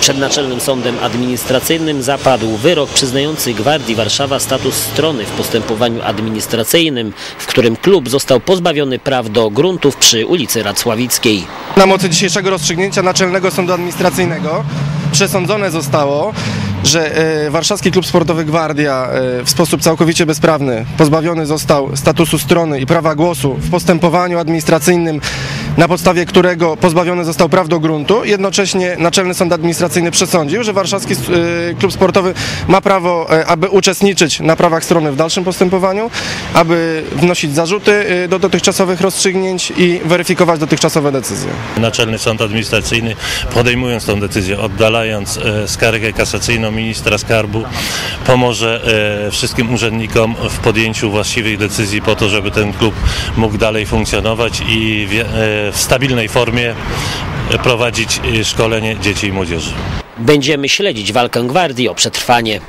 Przed Naczelnym Sądem Administracyjnym zapadł wyrok przyznający Gwardii Warszawa status strony w postępowaniu administracyjnym, w którym klub został pozbawiony praw do gruntów przy ulicy Racławickiej. Na mocy dzisiejszego rozstrzygnięcia Naczelnego Sądu Administracyjnego przesądzone zostało, że e, Warszawski Klub Sportowy Gwardia e, w sposób całkowicie bezprawny pozbawiony został statusu strony i prawa głosu w postępowaniu administracyjnym, na podstawie którego pozbawiony został praw do gruntu. Jednocześnie Naczelny Sąd Administracyjny przesądził, że Warszawski e, Klub Sportowy ma prawo, e, aby uczestniczyć na prawach strony w dalszym postępowaniu, aby wnosić zarzuty e, do dotychczasowych rozstrzygnięć i weryfikować dotychczasowe decyzje. Naczelny Sąd Administracyjny podejmując tą decyzję, oddalając skargę kasacyjną ministra skarbu, pomoże wszystkim urzędnikom w podjęciu właściwych decyzji po to, żeby ten klub mógł dalej funkcjonować i w, stabilnej formie prowadzić e, szkolenie dzieci i młodzieży. Będziemy śledzić walkę Gwardii o przetrwanie.